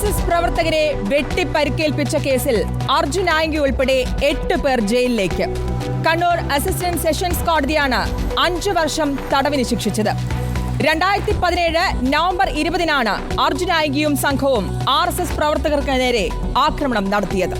S S പ്രവർത്തകരെ വെട്ടിപ്പരിക്കേൽപ്പിച്ച കേസിൽ അർജുൻ ആയങ്കി ഉൾപ്പെടെ എട്ട് പേർ ജയിലിലേക്ക്. കണ്ണൂർ അസിസ്റ്റന്റ് സെഷൻസ് കോടതിയാണ് അഞ്ചു വർഷം തടവിന് ശിക്ഷിച്ചത്. രണ്ടായിരത്തി പതിനേഴ് നവംബർ ഇരുപതിനാണ് അർജുൻ ആയങ്കിയും സംഘവും ആർ എസ് എസ് പ്രവർത്തകർക്ക് നേരെ ആക്രമണം നടത്തിയത്.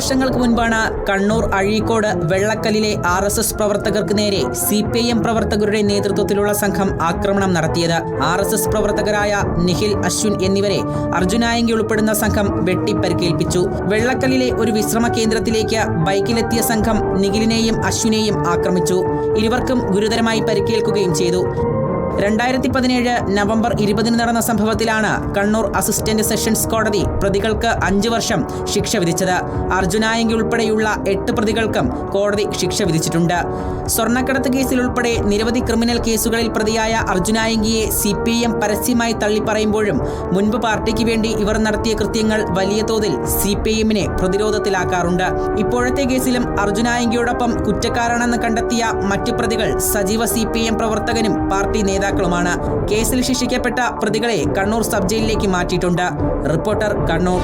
വർഷങ്ങൾക്ക് മുൻപാണ് കണ്ണൂർ അഴീക്കോട് വെള്ളക്കല്ലിലെ ആർ എസ് എസ് പ്രവർത്തകർക്ക് നേരെ സി പി ഐ എം പ്രവർത്തകരുടെ നേതൃത്വത്തിലുള്ള സംഘം ആക്രമണം നടത്തിയത്. ആർ എസ് എസ് പ്രവർത്തകരായ നിഖിൽ അശ്വിൻ എന്നിവരെ അർജുനായങ്കി ഉൾപ്പെടുന്ന സംഘം വെട്ടിപ്പരിക്കേൽപ്പിച്ചു. വെള്ളക്കല്ലിലെ ഒരു വിശ്രമ കേന്ദ്രത്തിലേക്ക് ബൈക്കിലെത്തിയ സംഘം നിഖിലിനെയും അശ്വിനെയും ആക്രമിച്ചു. ഇരുവർക്കും ഗുരുതരമായി പരിക്കേൽക്കുകയും ചെയ്തു. രണ്ടായിരത്തി പതിനേഴ് നവംബർ ഇരുപതിന് നടന്ന സംഭവത്തിലാണ് കണ്ണൂർ അസിസ്റ്റന്റ് സെഷൻസ് കോടതി പ്രതികൾക്ക് അഞ്ചു വർഷം ശിക്ഷ വിധിച്ചത്. അർജുനായങ്കി ഉൾപ്പെടെയുള്ള എട്ട് പ്രതികൾക്കും കോടതി ശിക്ഷ വിധിച്ചിട്ടുണ്ട്. സ്വർണക്കടത്ത് കേസിൽ ഉൾപ്പെടെ നിരവധി ക്രിമിനൽ കേസുകളിൽ പ്രതിയായ അർജുനായങ്കിയെ സി പി എം പരസ്യമായി തള്ളിപ്പറയുമ്പോഴും മുൻപ് പാർട്ടിക്ക് വേണ്ടി ഇവർ നടത്തിയ കൃത്യങ്ങൾ വലിയ തോതിൽ സി പി എമ്മിനെ പ്രതിരോധത്തിലാക്കാറുണ്ട്. ഇപ്പോഴത്തെ കേസിലും അർജുനായങ്കിയോടൊപ്പം കുറ്റക്കാരാണെന്ന് കണ്ടെത്തിയ മറ്റു പ്രതികൾ സജീവ സി പി എം പ്രവർത്തകനും പാർട്ടി നേതാക്കളുമാണ്. കേസിൽ ശിക്ഷിക്കപ്പെട്ട പ്രതികളെ കണ്ണൂർ സബ് ജയിലിലേക്ക് മാറ്റിയിട്ടുണ്ട്. റിപ്പോർട്ടർ കണ്ണൂർ.